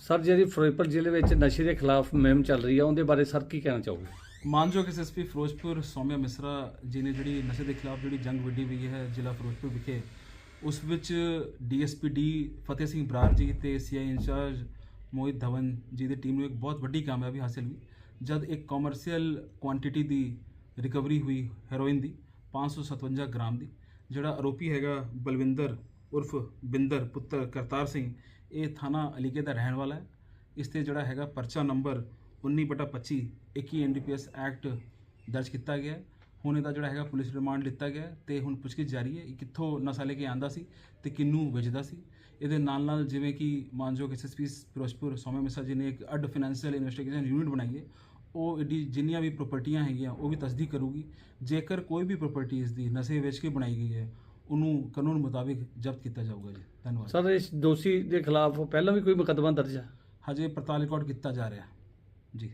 Sir, ਜਿਹੜੀ ਫਿਰੋਜ਼ਪੁਰ ਜ਼ਿਲ੍ਹੇ ਵਿੱਚ ਨਸ਼ੇ ਦੇ ਖਿਲਾਫ ਮੁਹਿੰਮ ਚੱਲ ਰਹੀ ਹੈ ਉਹਦੇ ਬਾਰੇ ਸਰ ਕੀ ਕਹਿਣਾ ਚਾਹੋਗੇ? ਮਾਨਯੋਗ ਐਸਐਸਪੀ ਫਿਰੋਜ਼ਪੁਰ ਸੌਮਿਆ ਮਿਸਰਾ ਜੀ ਨੇ ਜਿਹੜੀ ਨਸ਼ੇ ਦੇ ਖਿਲਾਫ ਜਿਹੜੀ ਜੰਗ ਵਿੱਢੀ ਹੋਈ ਹੈ ਜ਼ਿਲ੍ਹਾ ਫਿਰੋਜ਼ਪੁਰ ਵਿਖੇ, ਉਸ ਵਿੱਚ ਡੀਐਸਪੀ ਡੀ ਫਤਿਹ ਸਿੰਘ ਬਰਾੜ ਜੀ ਤੇ ਸੀਆਈ ਇੰਚਾਰਜ ਮੋਹਿਤ ਧਵਨ ਜੀ ਦੀ ਟੀਮ ਨੂੰ ਇੱਕ ਬਹੁਤ ਵੱਡੀ ਕਾਮਯਾਬੀ ਹਾਸਿਲ ਹੋਈ, ਜਦ ਇੱਕ ਕਮਰਸ਼ੀਅਲ ਕੁਆਂਟੀਟੀ ਦੀ ਰਿਕਵਰੀ ਹੋਈ ਹੈਰੋਇਨ ਦੀ 557 ਗ੍ਰਾਮ ਦੀ, ਜਿਹੜਾ ਆਰੋਪੀ ਹੈਗਾ ਬਲਵਿੰਦਰ ਉਰਫ ਬਿੰਦਰ ਪੁੱਤਰ ਕਰਤਾਰ ਸਿੰਘ, ਇਹ ਥਾਣਾ ਅਲੀਕੇ ਦਾ ਰਹਿਣ ਵਾਲਾ ਹੈ। ਇਸ ਤੇ ਜਿਹੜਾ ਹੈਗਾ ਪਰਚਾ ਨੰਬਰ 19/25 21 ਐਨਡੀਪੀਐਸ ਐਕਟ ਦਰਜ ਕੀਤਾ ਗਿਆ ਹੈ। ਹੁਣ ਇਹਦਾ ਜਿਹੜਾ ਹੈਗਾ ਪੁਲਿਸ ਰਿਮਾਂਡ ਲਿੱਤਾ ਗਿਆ ਹੈ ਤੇ ਹੁਣ ਪੁੱਛਗਿੱਛ ਜਾਰੀ ਹੈ ਇਹ ਕਿੱਥੋਂ ਨਸ਼ਾ ਲੈ ਕੇ ਆਂਦਾ ਸੀ ਤੇ ਕਿੰਨੂੰ ਵੇਚਦਾ ਸੀ। ਇਹਦੇ ਨਾਲ ਨਾਲ ਜਿਵੇਂ ਕਿ ਮਾਨਯੋਗ ਐਸਐਸਪੀ ਫਿਰੋਜ਼ਪੁਰ ਸੌਮਿਆ ਮਿਸਾ ਜੀ ਨੇ ਇੱਕ ਅੱਡ ਫਾਈਨੈਂਸ਼ੀਅਲ ਇਨਵੈਸਟੀਗੇਸ਼ਨ ਯੂਨਿਟ ਬਣਾਈ ਹੈ। ਉਹ ਇਹਦੀ ਜਿੰਨੀਆਂ ਵੀ ਪ੍ਰਾਪਰਟੀਆਂ ਹੈਗੀਆਂ ਉਹ ਵੀ ਤਸਦੀਕ ਕਰੂਗੀ। ਜੇਕਰ ਕੋਈ ਵੀ ਪ੍ਰਾਪਰਟੀ ਇਸ ਦੀ ਨਸ਼ੇ ਵੇਚ ਕੇ ਬਣਾਈ ਗਈ ਹੈ ਉਹਨੂੰ ਕਾਨੂੰਨ ਮੁਤਾਬਿਕ ਜ਼ਬਤ ਕੀਤਾ ਜਾਊਗਾ ਜੀ। ਧੰਨਵਾਦ। ਸਰ ਇਸ ਦੋਸ਼ੀ ਦੇ ਖਿਲਾਫ ਪਹਿਲਾਂ ਵੀ ਕੋਈ ਮੁਕੱਦਮਾ ਦਰਜ ਹੈ? ਹਜੇ ਪੜਤਾਲ ਰਿਕਾਰਡ ਕੀਤਾ ਜਾ ਰਿਹਾ। ਜੀ।